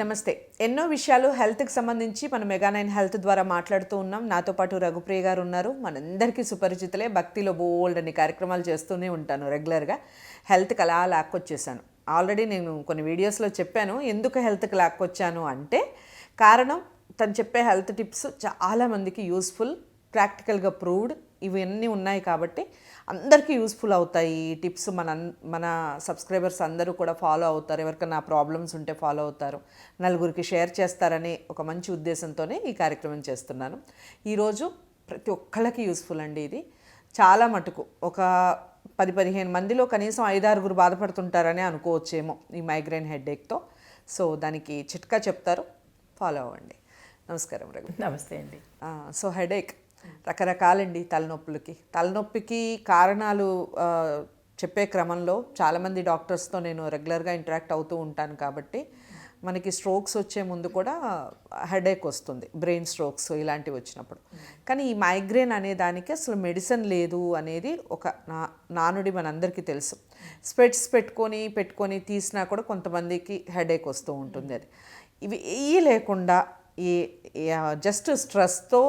నమస్తే. ఎన్నో విషయాలు హెల్త్కి సంబంధించి మన మెగా నైన్ హెల్త్ ద్వారా మాట్లాడుతూ ఉన్నాం. నాతో పాటు రఘుప్రియ గారు ఉన్నారు. మనందరికీ సుపరిచితులే. భక్తిలో బోల్డ్ అని కార్యక్రమాలు చేస్తూనే ఉంటాను రెగ్యులర్గా. హెల్త్కి అలా లాక్కొచ్చేసాను. ఆల్రెడీ నేను కొన్ని వీడియోస్లో చెప్పాను. ఎందుకు హెల్త్కి లాక్కొచ్చాను అంటే కారణం తను చెప్పే హెల్త్ టిప్స్ చాలామందికి యూస్ఫుల్ ప్రాక్టికల్గా ప్రూవ్డ్ ఇవన్నీ ఉన్నాయి కాబట్టి అందరికీ యూస్ఫుల్ అవుతాయి. ఈ టిప్స్ మన మన సబ్స్క్రైబర్స్ అందరూ కూడా ఫాలో అవుతారు. ఎవరికైనా ప్రాబ్లమ్స్ ఉంటే ఫాలో అవుతారు. నలుగురికి షేర్ చేస్తారనే ఒక మంచి ఉద్దేశంతోనే ఈ కార్యక్రమం చేస్తున్నాను. ఈరోజు ప్రతి ఒక్కళ్ళకి యూస్ఫుల్ అండి ఇది. చాలా మటుకు ఒక పది పదిహేను మందిలో కనీసం ఐదారుగురు బాధపడుతుంటారని అనుకోవచ్చేమో ఈ మైగ్రైన్ హెడేక్తో సో దానికి చిట్కా చెప్తారు. ఫాలో అవ్వండి. నమస్కారం రఘు నమస్తే అండి. సో హెడేక్ రకరకాలండి తలనొప్పులకి. తలనొప్పికి కారణాలు చెప్పే క్రమంలో చాలామంది డాక్టర్స్తో నేను రెగ్యులర్గా ఇంటరాక్ట్ అవుతూ ఉంటాను కాబట్టి మనకి స్ట్రోక్స్ వచ్చే ముందు కూడా హెడేక్ వస్తుంది బ్రెయిన్ స్ట్రోక్స్ ఇలాంటివి వచ్చినప్పుడు. కానీ ఈ మైగ్రేన్ అనే దానికి అసలు మెడిసిన్ లేదు అనేది ఒక నా నానుడి మనందరికీ తెలుసు. స్పెట్స్ పెట్టుకొని పెట్టుకొని తీసినా కూడా కొంతమందికి హెడేక్ వస్తూ ఉంటుంది అది. ఇవి ఏ లేకుండా ఈ జస్ట్ స్ట్రెస్తో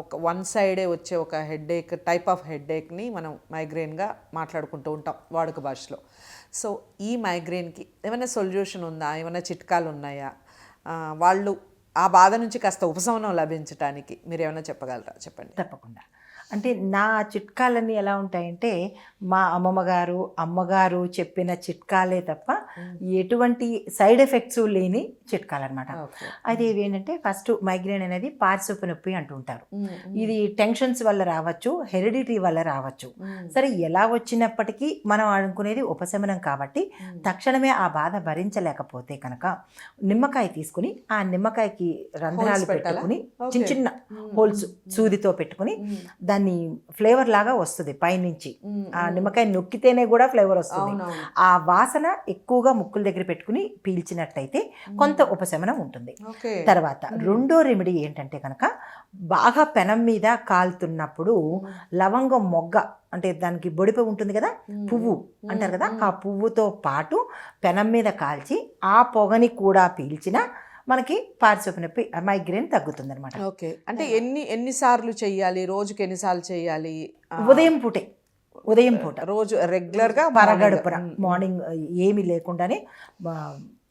ఒక వన్ సైడే వచ్చే ఒక హెడ్ఏక్ టైప్ ఆఫ్ హెడ్ఏక్ని మనం మైగ్రేన్గా మాట్లాడుకుంటూ ఉంటాం వాడుక భాషలో. సో ఈ మైగ్రేన్కి ఏమైనా సొల్యూషన్ ఉందా? ఏమైనా చిట్కాలు ఉన్నాయా? వాళ్ళు ఆ బాధ నుంచి కాస్త ఉపశమనం లభించడానికి మీరు ఏమైనా చెప్పగలరా? చెప్పండి. తప్పకుండా. అంటే నా చిట్కాలన్నీ ఎలా ఉంటాయంటే మా అమ్మమ్మ గారు అమ్మగారు చెప్పిన చిట్కాలే తప్ప ఎటువంటి సైడ్ ఎఫెక్ట్స్ లేని చిట్కాలు అనమాట ఇవి ఏంటంటే ఫస్ట్ మైగ్రేన్ అనేది పార్శ్వపు నొప్పి అంటూ ఉంటారు. ఇది టెన్షన్స్ వల్ల రావచ్చు హెరిడిటరీ వల్ల రావచ్చు. సరే ఎలా వచ్చినప్పటికీ మనం అనుకునేది ఉపశమనం కాబట్టి తక్షణమే ఆ బాధ భరించలేకపోతే కనుక నిమ్మకాయ తీసుకుని ఆ నిమ్మకాయకి రంధ్రాలు? పెట్టుకుని. చిన్న చిన్న హోల్స్ సూదితో పెట్టుకుని దాన్ని ఫ్లేవర్ లాగా వస్తుంది పైనుంచి. ఆ నిమ్మకాయ నొక్కితేనే కూడా ఫ్లేవర్ వస్తుంది. ఆ వాసన ఎక్కువగా ముక్కుల దగ్గర పెట్టుకుని పీల్చినట్టయితే కొంత ఉపశమనం ఉంటుంది. తర్వాత రెండో రెమెడీ ఏంటంటే కనుక బాగా పెనం మీద కాలుతున్నప్పుడు లవంగం మొగ్గ అంటే దానికి బొడిప ఉంటుంది కదా? పువ్వు అంటారు కదా? ఆ పువ్వుతో పాటు పెనం మీద కాల్చి ఆ పొగని కూడా పీల్చిన మనకి పార్శ్వపు నొప్పి మైగ్రేన్ తగ్గుతుంది అనమాట ఓకే. అంటే ఎన్ని ఎన్నిసార్లు చెయ్యాలి? రోజుకి ఎన్నిసార్లు చెయ్యాలి? ఆ, ఉదయం పూటే. ఉదయం పూట. రోజు రెగ్యులర్గా పరగడుపున మార్నింగ్ ఏమి లేకుండానే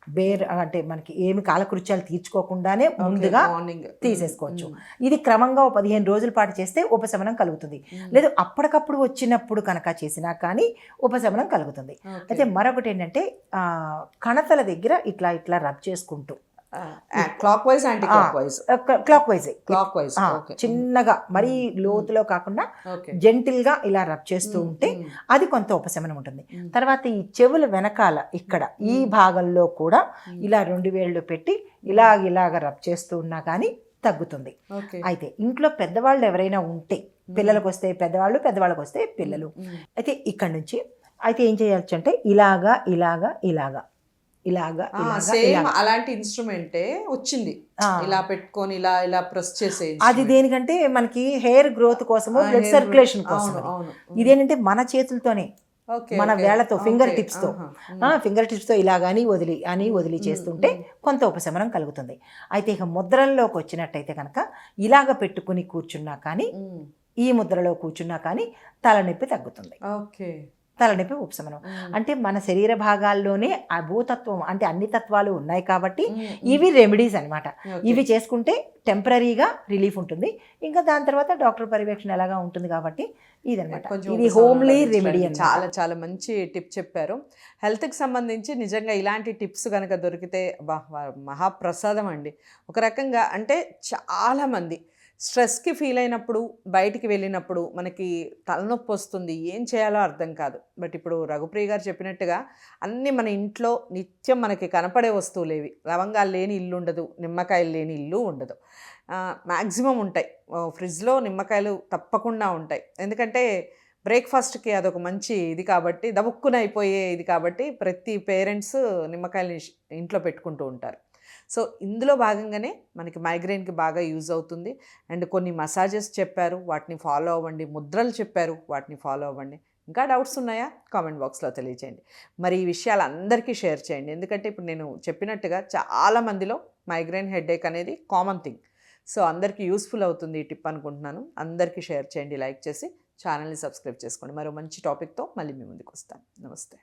బేర్ అంటే మనకి ఏమి కాలకృత్యాలు తీర్చుకోకుండానే ముందుగా మార్నింగ్ తీసేసుకోవచ్చు. ఇది క్రమంగా పదిహేను రోజుల పాటు చేస్తే ఉపశమనం కలుగుతుంది. లేదు అప్పటికప్పుడు వచ్చినప్పుడు కనుక చేసినా కానీ ఉపశమనం కలుగుతుంది. అయితే మరొకటి ఏంటంటే కణతల దగ్గర ఇట్లా ఇట్లా రబ్ చేసుకుంటూ clockwise anti clock wise clock wise clockwise చిన్నగా మరీ లోతులో కాకుండా జెంటిల్గా ఇలా రబ్ చేస్తూ ఉంటే అది కొంత ఉపశమనం ఉంటుంది. తర్వాత ఈ చెవుల వెనకాల ఇక్కడ ఈ భాగంలో కూడా ఇలా రెండు వేళ్ళు పెట్టి ఇలా ఇలాగ రబ్ చేస్తూ ఉన్నా కానీ తగ్గుతుంది. అయితే ఇంట్లో పెద్దవాళ్ళు ఎవరైనా ఉంటే పిల్లలకు వస్తే పెద్దవాళ్ళు పెద్దవాళ్ళకి వస్తే పిల్లలు. అయితే ఇక్కడ నుంచి అయితే ఏం చేయొచ్చు అంటే ఇలాగా ఇలాగా ఇలాగా ఇలాగా సేమ్ అలాంటి ఇన్స్ట్రుమెంటే వచ్చింది. ఇలా పెట్టుకొని ఇలా ఇలా ప్రెస్ చేసే అది దేనికంటే మనకి హెయిర్ గ్రోత్ కోసము బ్లడ్ సర్క్యులేషన్ కోసం ఇదేంటంటే మన చేతులతోనే మన ఓకే. వేళ్ళతో ఫింగర్. టిప్స్తో. ఫింగర్ టిప్స్తో ఇలాగని వదిలి అని వదిలి చేస్తుంటే కొంత ఉపశమనం కలుగుతుంది. అయితే ఇక ముద్రల్లోకి వచ్చినట్టయితే కనుక ఇలాగ పెట్టుకుని కూర్చున్నా కానీ. ఈ ముద్రలో కూర్చున్నా కానీ తలనొప్పి తగ్గుతుంది. ఓకే. తలనొప్పి ఉపశమనం. అంటే మన శరీర భాగాల్లోనే ఆ భూతత్వం అంటే అన్ని తత్వాలు ఉన్నాయి కాబట్టి ఇవి రెమెడీస్ అన్నమాట. ఇవి చేసుకుంటే టెంపరీగా రిలీఫ్ ఉంటుంది. ఇంకా దాని తర్వాత డాక్టర్ పర్యవేక్షణ ఎలాగా ఉంటుంది కాబట్టి ఇదనమాట కొంచెం ఇది హోమ్లీ రెమెడీ చాలా చాలా మంచి టిప్ చెప్పారు. హెల్త్కి సంబంధించి నిజంగా ఇలాంటి టిప్స్ కనుక దొరికితే మహాప్రసాదం అండి. ఒక రకంగా అంటే చాలామంది స్ట్రెస్కి ఫీల్ అయినప్పుడు బయటికి వెళ్ళినప్పుడు మనకి తలనొప్పి వస్తుంది. ఏం చేయాలో అర్థం కాదు. బట్ ఇప్పుడు రఘుప్రియ గారు చెప్పినట్టుగా అన్నీ మన ఇంట్లో నిత్యం మనకి కనపడే వస్తువులేవి. లవంగాలు లేని ఇల్లు ఉండదు. నిమ్మకాయలు లేని ఇల్లు ఉండదు. మ్యాక్సిమం ఉంటాయి. ఫ్రిడ్జ్లో నిమ్మకాయలు తప్పకుండా ఉంటాయి. ఎందుకంటే బ్రేక్ఫాస్ట్కి అదొక మంచి ఇది కాబట్టి దబుక్కున ఇది కాబట్టి ప్రతి పేరెంట్స్ నిమ్మకాయలు ఇంట్లో పెట్టుకుంటూ ఉంటారు. సో ఇందులో భాగంగానే మనకి మైగ్రెయిన్కి బాగా యూజ్ అవుతుంది. అండ్ కొన్ని మసాజెస్ చెప్పారు వాటిని ఫాలో అవ్వండి. ముద్రలు చెప్పారు వాటిని ఫాలో అవ్వండి. ఇంకా డౌట్స్ ఉన్నాయా? కామెంట్ బాక్స్లో తెలియచేయండి. మరి ఈ విషయాలు అందరికీ షేర్ చేయండి. ఎందుకంటే ఇప్పుడు నేను చెప్పినట్టుగా చాలా మందిలో మైగ్రైన్ హెడేక్ అనేది కామన్ థింగ్. సో అందరికీ యూస్ఫుల్ అవుతుంది ఈ టిప్ అనుకుంటున్నాను. అందరికీ షేర్ చేయండి లైక్ చేసి ఛానల్ని సబ్స్క్రైబ్ చేసుకోండి. మరో మంచి టాపిక్తో మళ్ళీ మీ ముందుకు వస్తాను. నమస్తే.